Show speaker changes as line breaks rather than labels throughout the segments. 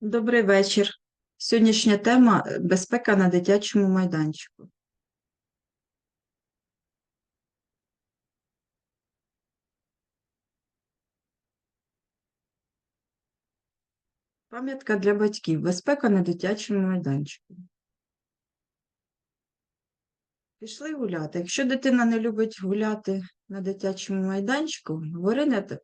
Добрий вечір. Сьогоднішня тема безпека на дитячому майданчику. Пам'ятка для батьків. Безпека на дитячому майданчику. Пішли гуляти. Якщо дитина не любить гуляти на дитячому майданчику, гори над...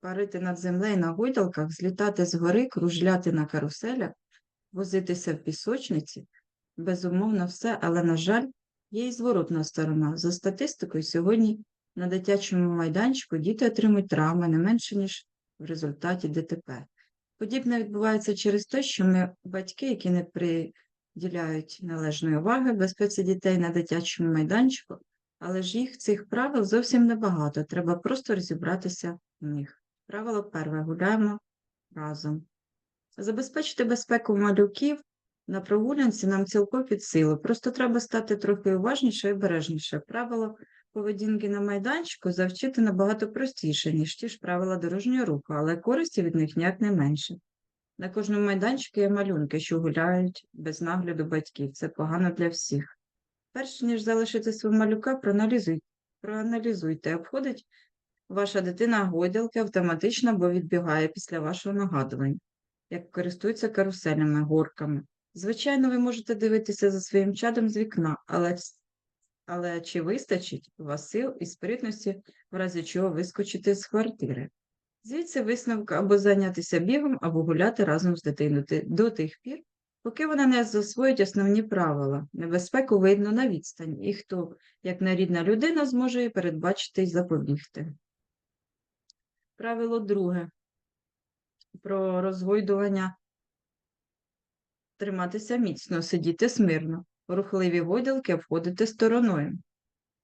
парити над землею на гойдалках, злітати з гори, кружляти на каруселях, возитися в пісочниці, безумовно, все, але, на жаль, є і зворотна сторона. За статистикою, сьогодні на дитячому майданчику діти отримують травми не менше, ніж в результаті ДТП. Подібне відбувається через те, що ми, батьки, які не приділяють належної уваги безпеці дітей на дитячому майданчику, але ж їх цих правил зовсім небагато. Треба просто розібратися в них. Правило перше. Гуляємо разом. Забезпечити безпеку малюків на прогулянці нам цілком під силу. Просто треба стати трохи уважніше і обережніше. Правило поведінки на майданчику завчити набагато простіше, ніж ті ж правила дорожнього руху, але користі від них ніяк не менше. На кожному майданчику є малюнки, що гуляють без нагляду батьків. Це погано для всіх. Перш ніж залишити свого малюка, проаналізуйте, проаналізуйте, обходить ваша дитина гойдалки автоматично або відбігає після вашого нагадування, як користується каруселями, горками. Звичайно, ви можете дивитися за своїм чадом з вікна, але, але чи вистачить у вас сил і спритності, в разі чого вискочити з квартири? Звідси висновка або зайнятися бігом, або гуляти разом з дитиною до тих пір, поки вона не засвоїть основні правила. Небезпеку видно на відстані, і хто, як нерідна людина, зможе її передбачити і запобігти. Правило друге про розгойдування. Триматися міцно, сидіти смирно, рухливі гойдалки обходити стороною.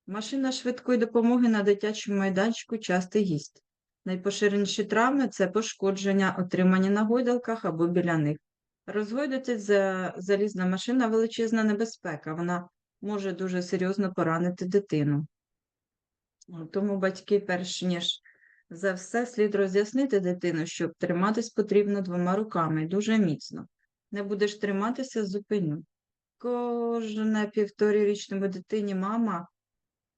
Машина швидкої допомоги на дитячому майданчику частий гість. Найпоширеніші травми це пошкодження, отримані на гойдалках або біля них. Розгойдати залізна машина величезна небезпека, вона може дуже серйозно поранити дитину. Тому батьки, перш ніж за все, слід роз'яснити дитину, що триматись потрібно двома руками дуже міцно. Не будеш триматися, зупиню. Кожне півторірічному дитині мама,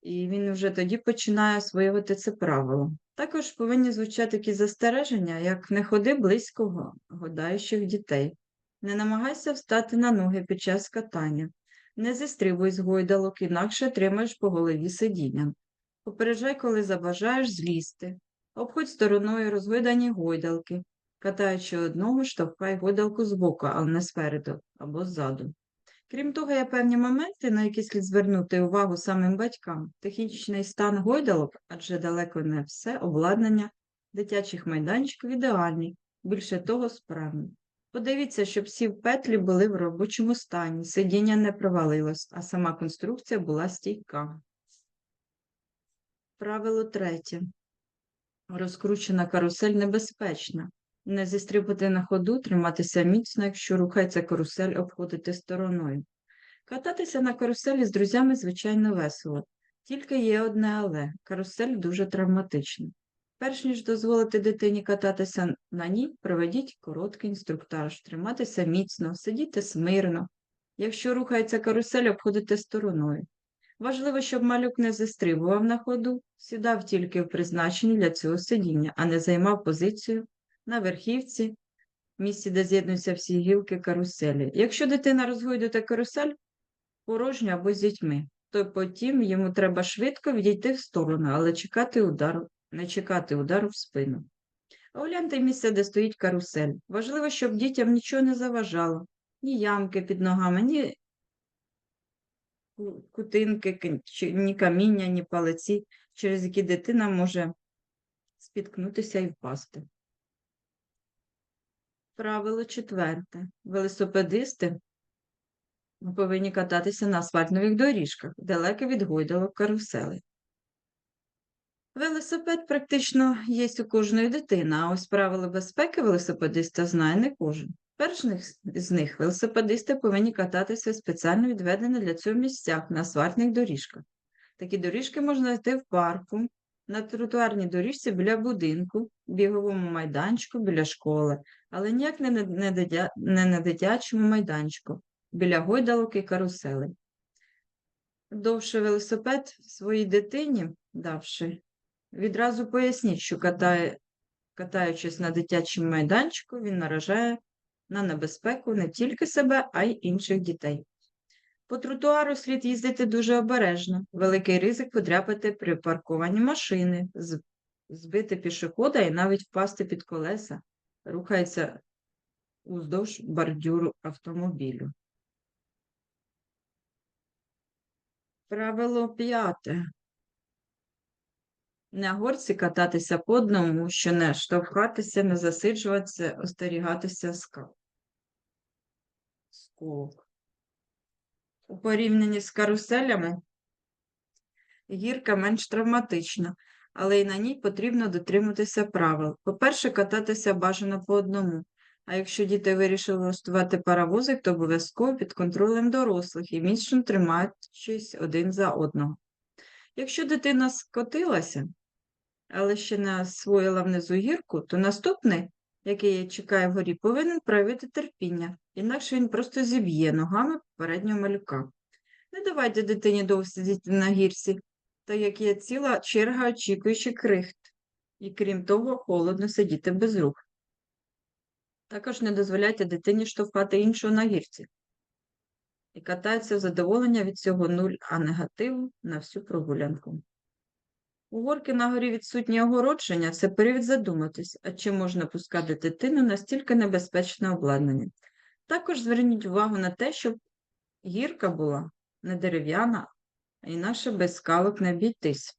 і він вже тоді починає освоювати це правило. Також повинні звучати такі застереження, як не ходи близько го- годаючих дітей, не намагайся встати на ноги під час катання, не зістрибуй з гойдалок, інакше отримаєш по голові сидінням. Попереджай, коли забажаєш злізти. Обходь стороною розгойдані гойдалки, катаючи одного, штовхай гойдалку збоку, а не спереду або ззаду. Крім того, є певні моменти, на які слід звернути увагу самим батькам. Технічний стан гойдалок, адже далеко не все обладнання дитячих майданчиків ідеальні, більше того, справні. Подивіться, щоб всі петлі були в робочому стані, сидіння не провалилось, а сама конструкція була стійка. Правило третє. Розкручена карусель небезпечна. Не зістрибати на ходу, триматися міцно, якщо рухається карусель, обходити стороною. Кататися на каруселі з друзями, звичайно, весело. Тільки є одне але карусель дуже травматична. Перш ніж дозволити дитині кататися на ній, проведіть короткий інструктаж, триматися міцно, сидіти смирно. Якщо рухається карусель, обходити стороною. Важливо, щоб малюк не застрибував на ходу, сідав тільки в призначенні для цього сидіння, а не займав позицію на верхівці, місці, де з'єднуються всі гілки каруселі. Якщо дитина розгойдує карусель порожньо або з дітьми, то потім йому треба швидко відійти в сторону, але чекати удару, не чекати удару в спину. Огляньте місце, де стоїть карусель. Важливо, щоб дітям нічого не заважало, ні ямки під ногами, ні кутинки, ні каміння, ні палиці, через які дитина може спіткнутися і впасти. Правило четверте. Велосипедисти повинні кататися на асфальтових доріжках, далеко від гойдалок карусели. Велосипед практично є у кожної дитини, а ось правила безпеки велосипедиста знає не кожен. Перш з них велосипедисти повинні кататися в спеціально відведених для цього місцях на асфальтних доріжках. Такі доріжки можна знайти в парку, на тротуарній доріжці біля будинку, біговому майданчику біля школи, але ніяк не на, дитя- не на дитячому майданчику, біля гойдалок і каруселей. Довше велосипед своїй дитині давши, відразу поясніть, що катає, катаючись на дитячому майданчику, він наражає на небезпеку не тільки себе, а й інших дітей. По тротуару слід їздити дуже обережно. Великий ризик подряпати при паркуванні машини, збити пішохода і навіть впасти під колеса, рухається уздовж бордюру автомобілю. Правило п'яте. На горці кататися по одному, що не штовхатися, не засиджуватися, остерігатися скал. Сколок. У порівнянні з каруселями гірка менш травматична, але й на ній потрібно дотримуватися правил. По-перше, кататися бажано по одному. А якщо діти вирішили влаштувати паровозик, то обов'язково під контролем дорослих і міцно тримаючись один за одного. Якщо дитина скотилася, але ще не освоїла внизу гірку, то наступний, який її чекає вгорі, повинен проявити терпіння, інакше він просто зіб'є ногами попереднього малюка. Не давайте дитині довго сидіти на гірці, та як є ціла черга очікуючи крихт, і крім того, холодно сидіти без рук. Також не дозволяйте дитині штовхати іншого на гірці. І катається задоволення від цього нуль, а негативу на всю прогулянку. У горки на горі відсутнє огородження це привід задуматись, а чи можна пускати дитину на стільки небезпечне обладнання. Також зверніть увагу на те, щоб гірка була не дерев'яна, а інакше без скалок не обійтись.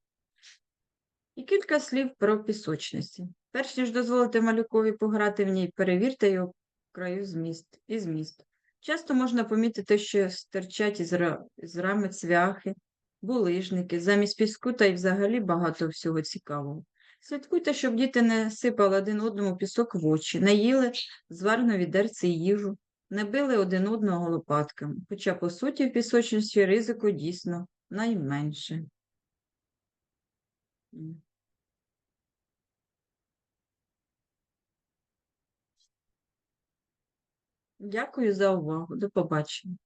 І кілька слів про пісочниці. Перш ніж дозволити малюкові пограти в ній, перевірте його краю зміст і зміст. Часто можна помітити, що стирчать із, рами цвяхи, булижники, замість піску та й взагалі багато всього цікавого. Слідкуйте, щоб діти не сипали один одному пісок в очі, не їли зварну відерці їжу, не били один одного лопатками, хоча, по суті, в пісочниці ризику дійсно найменше. Дякую за увагу. До побачення.